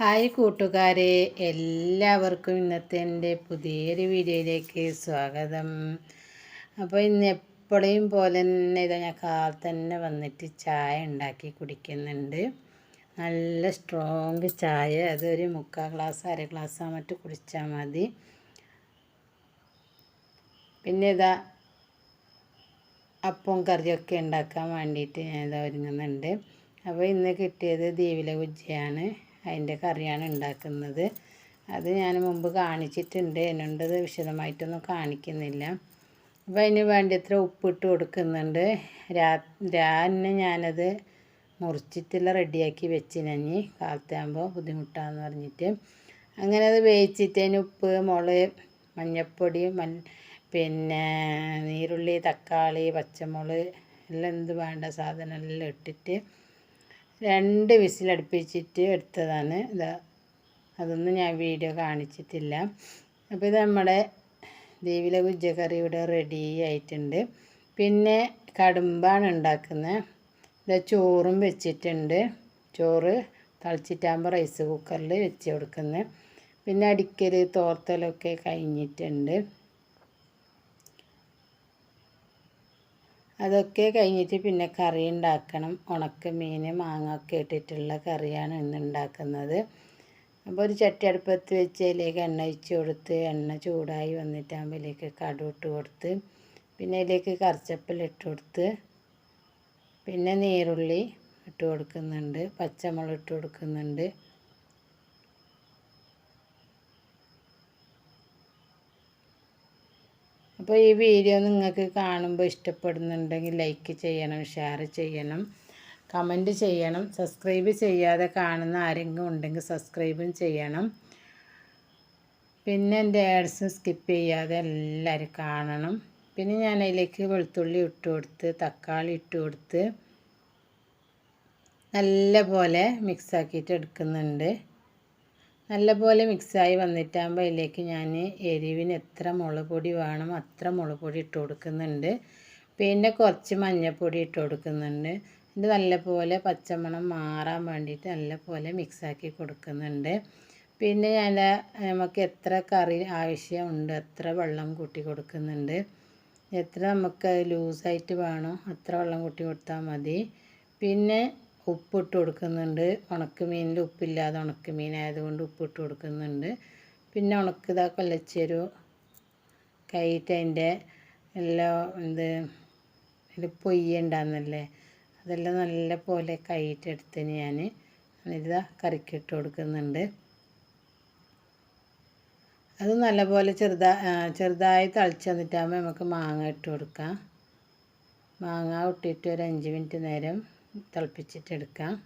Hi കൂട്ടുകാരെ എല്ലാവർക്കും ഇന്നത്തെ എന്റെ പുതിയൊരു വീഡിയോയിലേക്ക് സ്വാഗതം. അപ്പോൾ ഇന്ന് എപ്പോഴേയും പോലെ തന്നെ ഇതാ ഞാൻ കാലത്ത് തന്നെ വന്നിട്ട് ചായ ഉണ്ടാക്കി കുടിക്കുന്നുണ്ട്. നല്ല സ്ട്രോങ് ചായ. അതൊരു മുക്കാൽ ഗ്ലാസ് അര ഗ്ലാസ് മറ്റ് കുടിച്ചാൽ മതി. പിന്നെ ഇതാ അപ്പവും കറിയൊക്കെ ഉണ്ടാക്കാൻ വേണ്ടിയിട്ട് ഞാൻ ഇതാ ഒരുങ്ങുന്നുണ്ട്. അപ്പോൾ ഇന്ന് കിട്ടിയത് ദീപിലെ ഉജ്ജയാണ് അതിന്റെ കറിയാണ് ഉണ്ടാക്കുന്നത്. അത് ഞാൻ മുമ്പ് കാണിച്ചിട്ടുണ്ട്. എന്നുണ്ടത് വിശദമായിട്ടൊന്നും കാണിക്കുന്നില്ല. അപ്പോൾ അതിന് വേണ്ടത്ര ഉപ്പിട്ട് കൊടുക്കുന്നുണ്ട്. രാ രാവിലെ ഞാനത് മുറിച്ചിട്ടുള്ള റെഡിയാക്കി വെച്ചിനഞ്ഞി കാലത്താകുമ്പോൾ ബുദ്ധിമുട്ടാന്ന് പറഞ്ഞിട്ട്. അങ്ങനെ അത് വേവിച്ചിട്ട് അതിന് ഉപ്പ് മുളക് മഞ്ഞൾപ്പൊടി മൻ പിന്നെ നീരുള്ളി തക്കാളി പച്ചമുളക് എല്ലാം എന്ത് വേണ്ട സാധനം എല്ലാം ഇട്ടിട്ട് രണ്ട് വിസിലടുപ്പിച്ചിട്ട് എടുത്തതാണ്. ഇതാ അതൊന്നും ഞാൻ വീഡിയോ കാണിച്ചിട്ടില്ല. അപ്പോൾ ഇത് നമ്മുടെ ദേവില കുജ്ജക്കറി ഇവിടെ റെഡി ആയിട്ടുണ്ട്. പിന്നെ കടുമ്പാണ് ഉണ്ടാക്കുന്നത്. ഇത് ചോറും വെച്ചിട്ടുണ്ട്. ചോറ് തളിച്ചിട്ടാകുമ്പോൾ റൈസ് കുക്കറിൽ വെച്ച് കൊടുക്കുന്നത്. പിന്നെ അടിക്കൽ തോർത്തലൊക്കെ കഴിഞ്ഞിട്ടുണ്ട്. അതൊക്കെ കഴിഞ്ഞിട്ട് പിന്നെ കറി ഉണ്ടാക്കണം. ഉണക്ക മീൻ മാങ്ങ ഒക്കെ ഇട്ടിട്ടുള്ള കറിയാണ് ഇന്ന് ഉണ്ടാക്കുന്നത്. അപ്പോൾ ഒരു ചട്ടി അടുപ്പത്ത് വെച്ച് അതിലേക്ക് എണ്ണ ഒഴിച്ച് കൊടുത്ത് എണ്ണ ചൂടായി വന്നിട്ടാകുമ്പോൾ അതിലേക്ക് കടു ഇട്ട് കൊടുത്ത് പിന്നെ അതിലേക്ക് കറിച്ചപ്പൽ ഇട്ട് കൊടുത്ത് പിന്നെ നീരുള്ളി ഇട്ട് കൊടുക്കുന്നുണ്ട് പച്ചമുളക് ഇട്ട് കൊടുക്കുന്നുണ്ട്. അപ്പോൾ ഈ വീഡിയോ നിങ്ങൾക്ക് കാണുമ്പോൾ ഇഷ്ടപ്പെടുന്നുണ്ടെങ്കിൽ ലൈക്ക് ചെയ്യണം ഷെയർ ചെയ്യണം കമന്റ് ചെയ്യണം സബ്സ്ക്രൈബ് ചെയ്യാതെ കാണുന്ന ആരെങ്കിലും ഉണ്ടെങ്കിൽ സബ്സ്ക്രൈബും ചെയ്യണം. പിന്നെ എന്റെ ആഡ്സ് സ്കിപ്പ് ചെയ്യാതെ എല്ലാവരും കാണണം. പിന്നെ ഞാൻ അതിലേക്ക് വെളുത്തുള്ളി ഇട്ട് കൊടുത്ത് തക്കാളി ഇട്ട് കൊടുത്ത് നല്ല പോലെ മിക്സാക്കിയിട്ട് എടുക്കുന്നുണ്ട്. നല്ലപോലെ മിക്സായി വന്നിട്ടാകുമ്പോൾ അതിലേക്ക് ഞാൻ എരിവിന് എത്ര മുളകുപൊടി വേണം അത്ര മുളകുപൊടി ഇട്ട് കൊടുക്കുന്നുണ്ട്. പിന്നെ കുറച്ച് മഞ്ഞൾപ്പൊടി ഇട്ട് കൊടുക്കുന്നുണ്ട്. ഇത് നല്ലപോലെ പച്ചമണം മാറാൻ വേണ്ടിയിട്ട് നല്ലപോലെ മിക്സാക്കി കൊടുക്കുന്നുണ്ട്. പിന്നെ ഞാൻ നമുക്ക് എത്ര കറി ആവശ്യമുണ്ട് എത്ര വെള്ളം കൂട്ടി കൊടുക്കുന്നുണ്ട്. എത്ര നമുക്ക് ലൂസായിട്ട് വേണോ അത്ര വെള്ളം കൂട്ടി കൊടുത്താൽ മതി. പിന്നെ ഉപ്പിട്ട് കൊടുക്കുന്നുണ്ട്. ഉണക്കമീനിൽ ഉപ്പില്ലാതെ ഉണക്കമീൻ ആയതുകൊണ്ട് ഉപ്പിട്ട് കൊടുക്കുന്നുണ്ട്. പിന്നെ ഉണക്കിതാ കൊല്ലച്ചേരു കൈയിട്ട് അതിന്റെ എല്ലാം എന്ത് ഇത് പൊയ്യ ഉണ്ടാകുന്നല്ലേ അതെല്ലാം നല്ല പോലെ കൈയിട്ടെടുത്തിന് ഞാൻ ഇതാ കറിക്കിട്ട് കൊടുക്കുന്നുണ്ട്. അത് നല്ലപോലെ ചെറുതാ ചെറുതായി തളിച്ച് വന്നിട്ടാകുമ്പോൾ നമുക്ക് മാങ്ങ ഇട്ട് കൊടുക്കാം. മാങ്ങ ഇട്ടിട്ട് ഒരു അഞ്ച് മിനിറ്റ് നേരം തിളപ്പിച്ചിട്ടെടുക്കാം.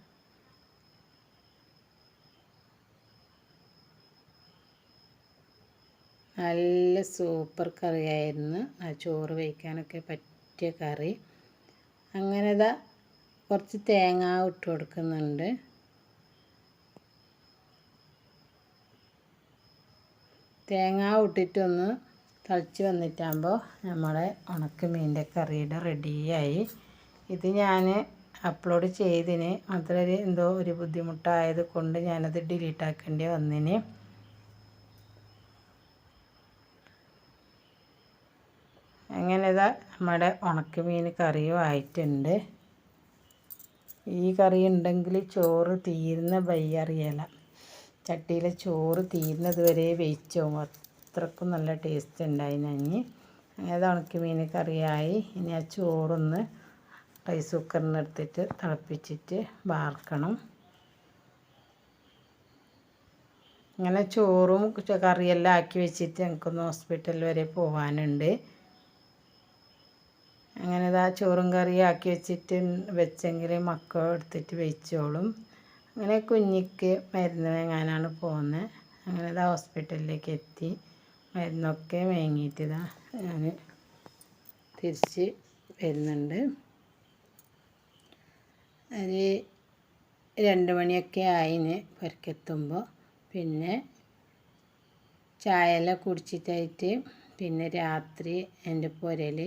നല്ല സൂപ്പർ കറിയായിരുന്നു. ആ ചോറ് വയ്ക്കാനൊക്കെ പറ്റിയ കറി. അങ്ങനെ ഇതാ കുറച്ച് തേങ്ങ ഇട്ട് കൊടുക്കുന്നുണ്ട്. തേങ്ങ ഇട്ടിട്ടൊന്ന് തളിച്ച് വന്നിട്ടാകുമ്പോൾ നമ്മുടെ ഉണക്കമീന്റെ കറിയുടെ റെഡിയായി. ഇത് ഞാൻ അപ്ലോഡ് ചെയ്തിന് അത്രയൊരു എന്തോ ഒരു ബുദ്ധിമുട്ടായത് കൊണ്ട് ഞാനത് ഡിലീറ്റ് ആക്കേണ്ടി വന്നിന്. അങ്ങനെ ഇതാ നമ്മുടെ ഉണക്കമീൻ കറിയും ആയിട്ടുണ്ട്. ഈ കറി ഉണ്ടെങ്കിൽ ചോറ് തീരുന്ന ബയ്യ അറിയല ചട്ടിയിലെ ചോറ് തീരുന്നത് വരെ പോകും അത്രക്കും നല്ല ടേസ്റ്റ് ഉണ്ടായി നഞ്ഞ് അങ്ങനെ ഉണക്കമീൻ കറിയായി. ഇനി ആ ചോറൊന്ന് റൈസ് കുക്കറിന് എടുത്തിട്ട് തിളപ്പിച്ചിട്ട് വാർക്കണം. അങ്ങനെ ചോറും കറിയെല്ലാം ആക്കി വെച്ചിട്ട് എനിക്കൊന്ന് ഹോസ്പിറ്റൽ വരെ പോകാനുണ്ട് അങ്ങനെ ഇതാ ചോറും കറിയും ആക്കി വെച്ചിട്ട് വെച്ചെങ്കിൽ മക്കൾ എടുത്തിട്ട് വെച്ചോളും. അങ്ങനെ കുഞ്ഞിക്ക് മരുന്ന് വാങ്ങാനാണ് പോകുന്നത് അങ്ങനെ ഇതാ ഹോസ്പിറ്റലിലേക്ക് എത്തി. മരുന്നൊക്കെ വാങ്ങിയിട്ട് ഇതാ ഞാൻ തിരിച്ച് വരുന്നുണ്ട്. ഒരു രണ്ട് മണിയൊക്കെ ആയിന് പുരക്കെത്തുമ്പോൾ പിന്നെ ചായയെല്ലാം കുടിച്ചിട്ടായിട്ട് പിന്നെ രാത്രി എന്റെ പുരയിൽ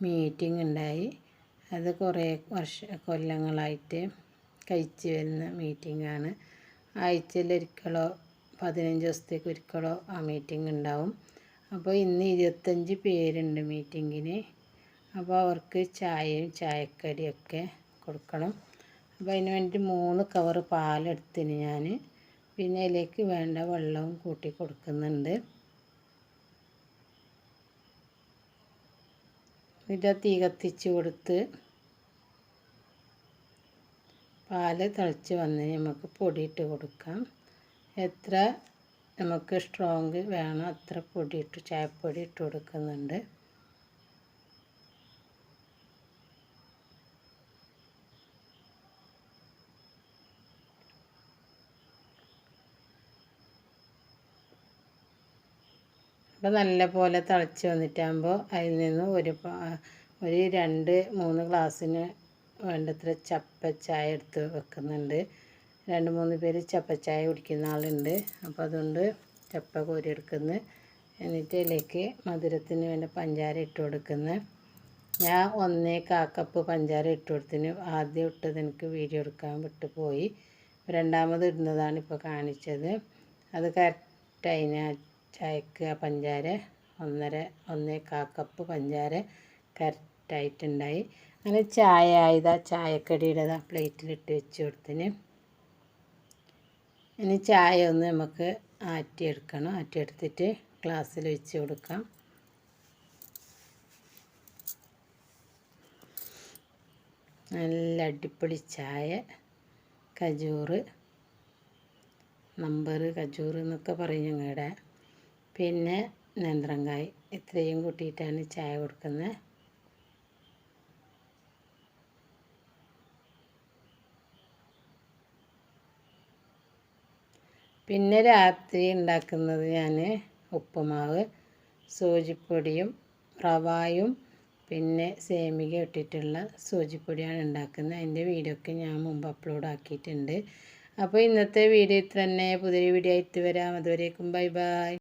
മീറ്റിംഗ് ഉണ്ടായി അത് കുറേ വർഷ കൊല്ലങ്ങളായിട്ട് കഴിച്ച് വരുന്ന മീറ്റിംഗാണ് ആഴ്ചയിൽ ഒരിക്കലോ പതിനഞ്ച് ദിവസത്തേക്ക് ഒരിക്കലോ ആ മീറ്റിംഗ് ഉണ്ടാവും അപ്പോൾ ഇന്ന് ഇരുപത്തഞ്ച് പേരുണ്ട് മീറ്റിങ്ങിന് അപ്പോൾ അവർക്ക് ചായയും ചായക്കടിയൊക്കെ കൊടുക്കണം. അപ്പോൾ അതിന് വേണ്ടി മൂന്ന് കവർ പാലെടുത്തിന് ഞാൻ പിന്നെ അതിലേക്ക് വേണ്ട വെള്ളവും കൂട്ടി കൊടുക്കുന്നുണ്ട്. ഇത് തീ കത്തിച്ച് കൊടുത്ത് പാൽ തിളച്ച് വന്ന് നമുക്ക് പൊടിയിട്ട് കൊടുക്കാം. എത്ര നമുക്ക് സ്ട്രോങ് വേണം അത്ര പൊടിയിട്ട് ചായപ്പൊടി ഇട്ട് കൊടുക്കുന്നുണ്ട്. അപ്പോൾ നല്ല പോലെ തിളച്ച് വന്നിട്ടാകുമ്പോൾ അതിൽ നിന്ന് ഒരു ഒരു രണ്ട് മൂന്ന് ഗ്ലാസ്സിന് വേണ്ടത്ര ചപ്പച്ചായ എടുത്ത് വെക്കുന്നുണ്ട്. രണ്ട് മൂന്ന് പേര് ചപ്പച്ചായ കുടിക്കുന്ന ആളുണ്ട്. അപ്പോൾ അതുകൊണ്ട് ചപ്പ കോരി എടുക്കുന്നു എന്നിട്ട് ഇതിലേക്ക് മധുരത്തിന് വേണ്ട പഞ്ചാര ഇട്ട് കൊടുക്കുന്നു. ഞാൻ ഒന്നേ കാക്കപ്പ് പഞ്ചാര ഇട്ട് കൊടുത്തിന്. ആദ്യം ഇട്ടത് എനിക്ക് വീഡിയോ എടുക്കാൻ വിട്ടു പോയി. രണ്ടാമത് ഇടുന്നതാണ് ഇപ്പോൾ കാണിച്ചത്. അത് കറക്റ്റ് അതിന് ചായക്ക് പഞ്ചാര ഒന്നര ഒന്നേ കപ്പ് പഞ്ചാര കറക്റ്റായിട്ടുണ്ടായി. അങ്ങനെ ചായ ആയതാ ചായക്കടിയുടെ പ്ലേറ്റിലിട്ട് വെച്ച് കൊടുത്തിന്. ഇനി ചായ ഒന്ന് നമുക്ക് ആറ്റിയെടുക്കണം. ആറ്റിയെടുത്തിട്ട് ഗ്ലാസ്സിൽ വെച്ച് കൊടുക്കാം. നല്ല അടിപൊളി ചായ കജൂറ് നമ്പർ കജൂർ എന്നൊക്കെ പറയും ഞങ്ങളുടെ പിന്നെ നേന്ത്രങ്കായ് ഇത്രയും കൂട്ടിയിട്ടാണ് ചായ കൊടുക്കുന്നത്. പിന്നെ രാത്രി ഉണ്ടാക്കുന്നത് ഞാൻ ഉപ്പുമാവ് സൂചിപ്പൊടിയും റവായും പിന്നെ സേമിക ഇട്ടിട്ടുള്ള സൂചിപ്പൊടിയാണ് ഉണ്ടാക്കുന്നത്. അതിന്റെ വീഡിയോ ഒക്കെ ഞാൻ മുമ്പ് അപ്ലോഡ് ആക്കിയിട്ടുണ്ട്. അപ്പോൾ ഇന്നത്തെ വീഡിയോ ഇത്ര തന്നെ പുതിയൊരു വീഡിയോ ആയിട്ട് വരാം. അതുവരേക്കും ബൈ ബൈ.